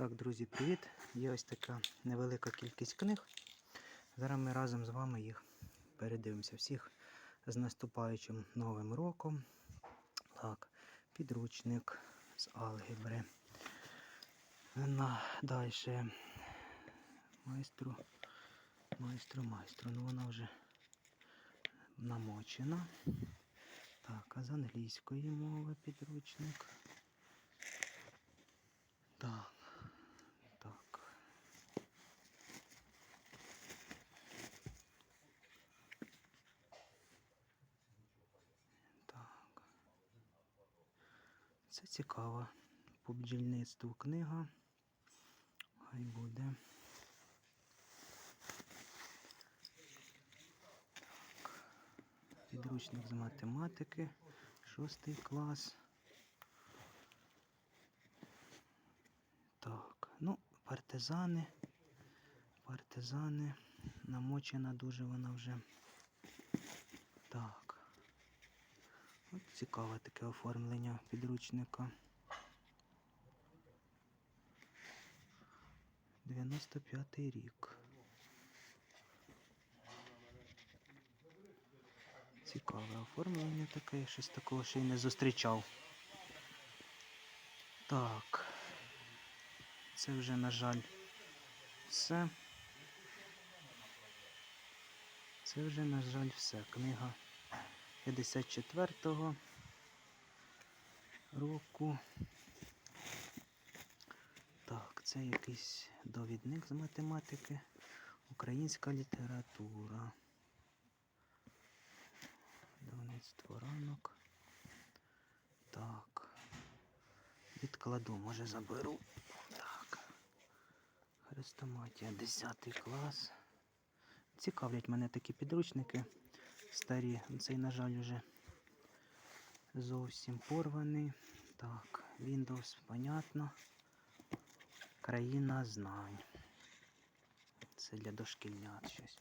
Так, друзі, привіт! Є ось така невелика кількість книг. Зараз ми разом з вами їх передивимося. Всіх з наступаючим новим роком. Так, підручник з алгебри. На, далі майстру, майстру, майстру. Ну вона вже намочена. Так, а з англійської мови підручник. Так. Цікава по бджільництву книга. Хай буде. Підручник з математики, шостий клас. Так, ну, партизани. Партизани. Намочена дуже вона вже. Так. От цікаве таке оформлення підручника. 95-й рік. Цікаве оформлення таке, я щось такого ще й не зустрічав. Так. Це вже, на жаль, все. Це вже, на жаль, все. Книга 54-го року. Це якийсь довідник з математики. Українська література. Давництво ранок. Так. Відкладу, може заберу. Так. Хрестоматія, 10 клас. Цікавлять мене такі підручники старі. Цей, на жаль, вже зовсім порваний. Так, Windows, понятно. Країна знань. Це для дошкільнят щось.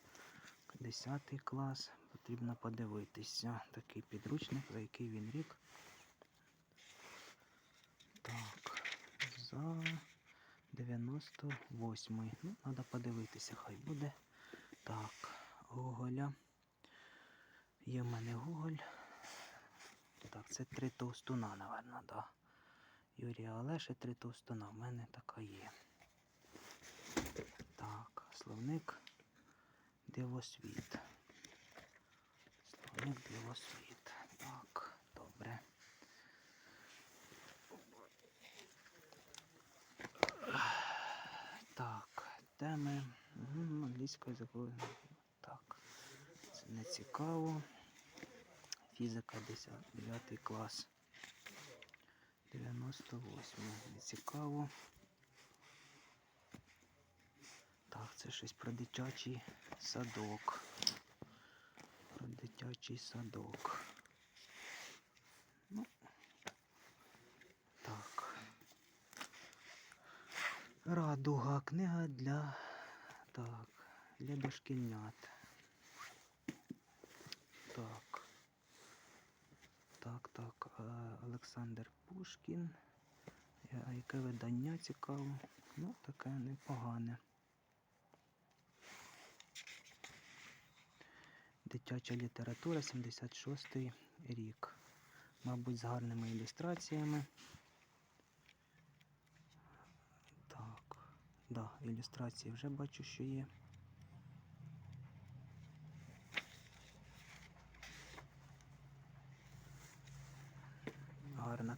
10 клас. Потрібно подивитися. Такий підручник, за який він рік. Так, за 98. Ну, треба подивитися, хай буде. Так, Гоголя. Є в мене Гоголь. Так, це три товстуна, напевно, да. Юрія Олеша, три товстуна. В мене така є. Так, словник Дивосвіт. Словник Дивосвіт. Так, добре. Так, теми Мгм, англійською язикою. Так, це не цікаво. Фізика 10, 9 клас. 98. Не цікаво. Так, це щось про дитячий садок. Про дитячий садок. Ну, так. Радуга. Книга для. Так. Для дошкільнят. Так. Так, так. Е, Олександр Пушкін. Е, А яке видання цікаво? Ну, таке непогане. Дитяча література, 76 й рік. Мабуть, з гарними ілюстраціями. Так, да, ілюстрації вже бачу, що є.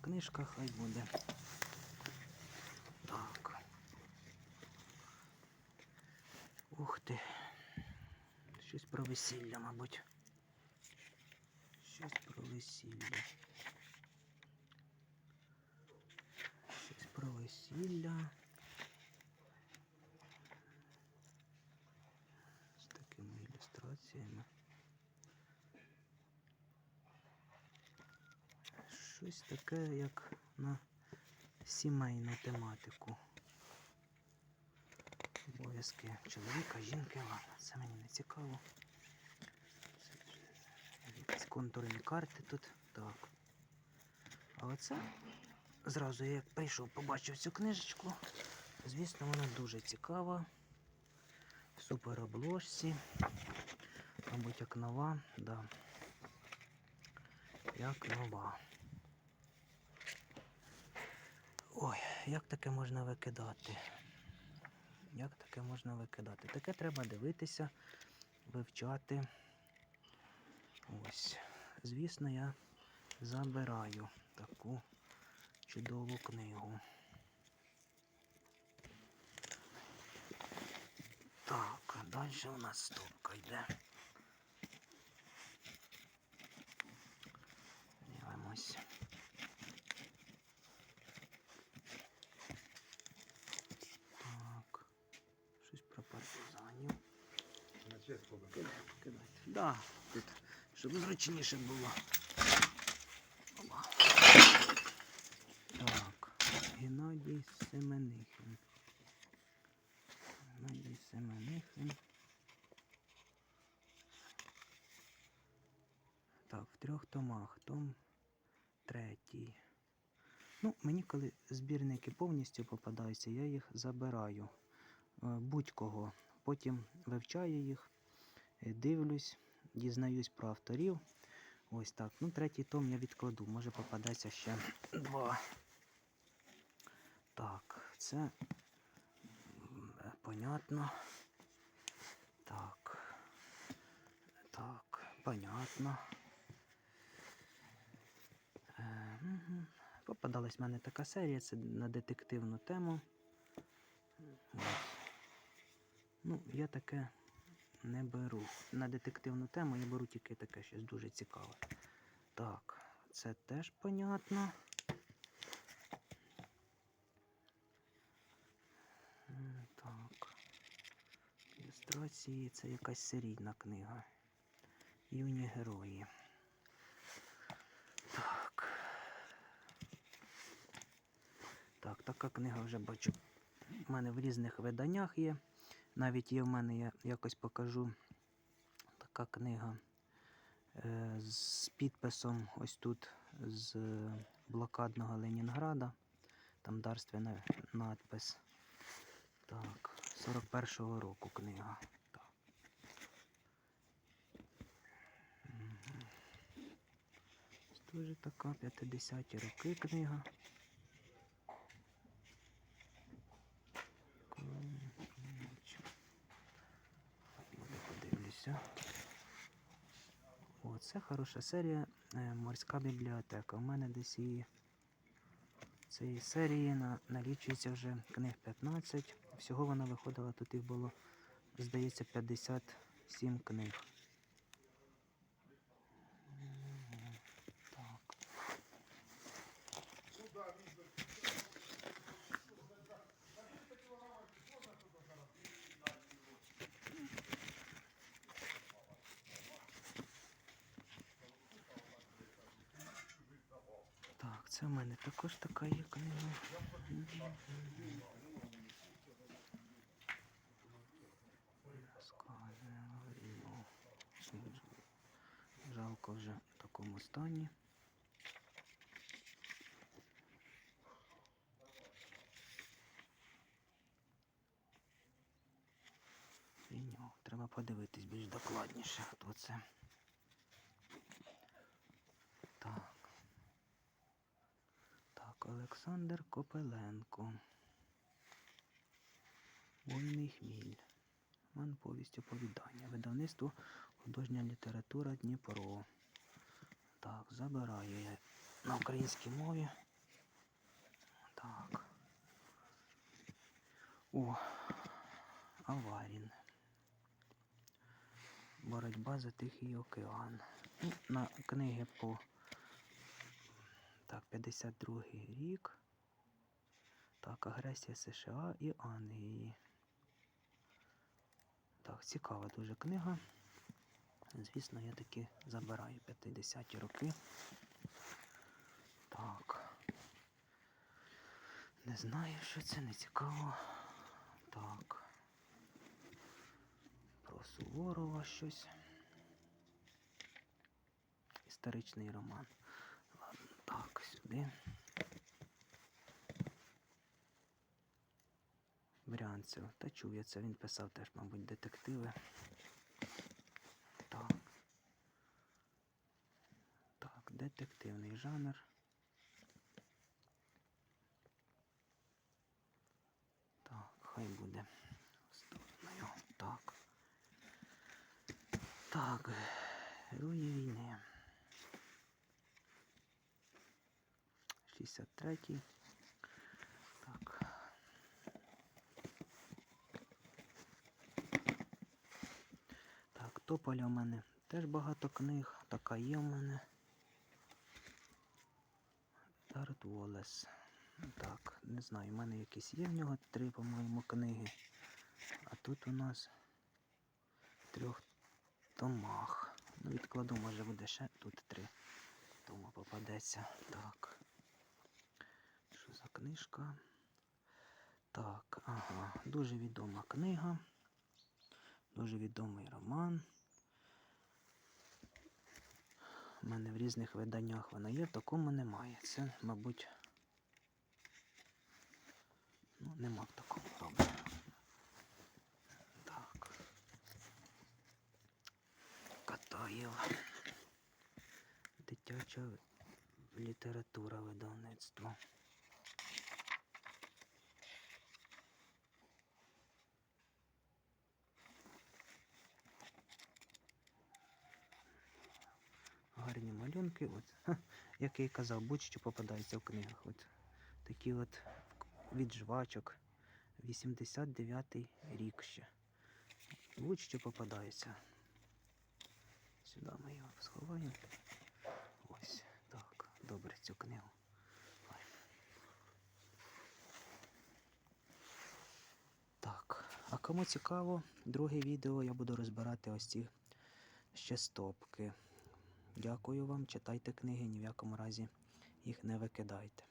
Книжка, хай буде. Так. Ух ти. Щось про весілля, мабуть. Щось про весілля. Щось про весілля. З такими ілюстраціями. Щось таке, як на сімейну тематику. Обов'язки чоловіка, жінки, ладно, це мені не цікаво. Якісь контурні карти тут. Так. А оце зразу я як прийшов, побачив цю книжечку. Звісно, вона дуже цікава. В супер обложці. Мабуть, як нова, да. Як нова. Ой, як таке можна викидати? Як таке можна викидати? Таке треба дивитися, вивчати. Ось. Звісно, я забираю таку чудову книгу. Так, а далі у нас стопка йде. Дивимось. Так. Щось про партизанів. Кидай, кидай. Да, тут, щоб зручніше було. Так, Геннадій Семенихин. Геннадій Семенихин. Так, в трьох томах. Том третій. Ну, мені коли збірники повністю попадаються, я їх забираю. Е, Будь-кого. Потім вивчаю їх, дивлюсь, дізнаюсь про авторів. Ось так. Ну, третій том я відкладу. Може попадеться ще два. Так, це е, понятно. Так. Так, понятно. Е. Попадалась в мене така серія, це на детективну тему. Ось. Ну, я таке не беру. На детективну тему я беру тільки таке щось дуже цікаве. Так, це теж понятно. Так. Ілюстрації це якась серійна книга. Юні герої. Так. Так, така книга вже бачу. У мене в різних виданнях є. Навіть є в мене, я якось покажу така книга е, з підписом ось тут з блокадного Ленінграда. Там дарственний надпис. Так, 41-го року книга. Так. Ось Теж така 50-ті роки книга. М, бачу. Буде подивлюся. О, це хороша серія. е, Морська бібліотека. У мене десь її цієї серії на, налічується вже книг 15. Всього вона виходила, тут їх було, здається, 57 книг. Це в мене також така є книга. Жалко вже в такому стані. Треба подивитись більш докладніше, хто це. Так. Так, Олександр Копеленко. Вольний хміль. Ман повість оповідання. Видавництво художня література Дніпро. Так, забираю я на українській мові. Так. О, Аварін. Боротьба за Тихий океан. На книги по так, 52 рік. Так, агресія США і Англії. Так, цікава дуже книга. Звісно, я таки забираю 50-ті роки. Так. Не знаю, що це не цікаво. Так. Про Суворова щось. Історичний роман. Сюди. Брянцев. Та чув я це, він писав теж, мабуть, детективи. Так. Так, детективний жанр. Так, хай буде. Так. Так. Герої війни. 63-й. Так. Так, Тополя в мене теж багато книг. Така є в мене. Дарт Волес. Так, не знаю, в мене якісь є в нього три, по-моєму, книги. А тут у нас трьох томах. Ну, відкладу, може буде ще тут три тома попадеться. Так. Книжка? Так, ага, дуже відома книга. Дуже відомий роман. У мене в різних виданнях вона є, такому немає. Це, мабуть, ну, нема в такому добре. Так. Катаєв. Дитяча література видавництво. Малюнки, от, як я і казав, будь-що попадається в книгах. От такі от від жвачок. 89-й рік ще. Будь-що попадається. Сюди ми його сховаємо. Ось так. Добре цю книгу. Ой. Так, а кому цікаво, друге відео я буду розбирати ось ці ще стопки. Дякую вам, читайте книги, ні в якому разі їх не викидайте.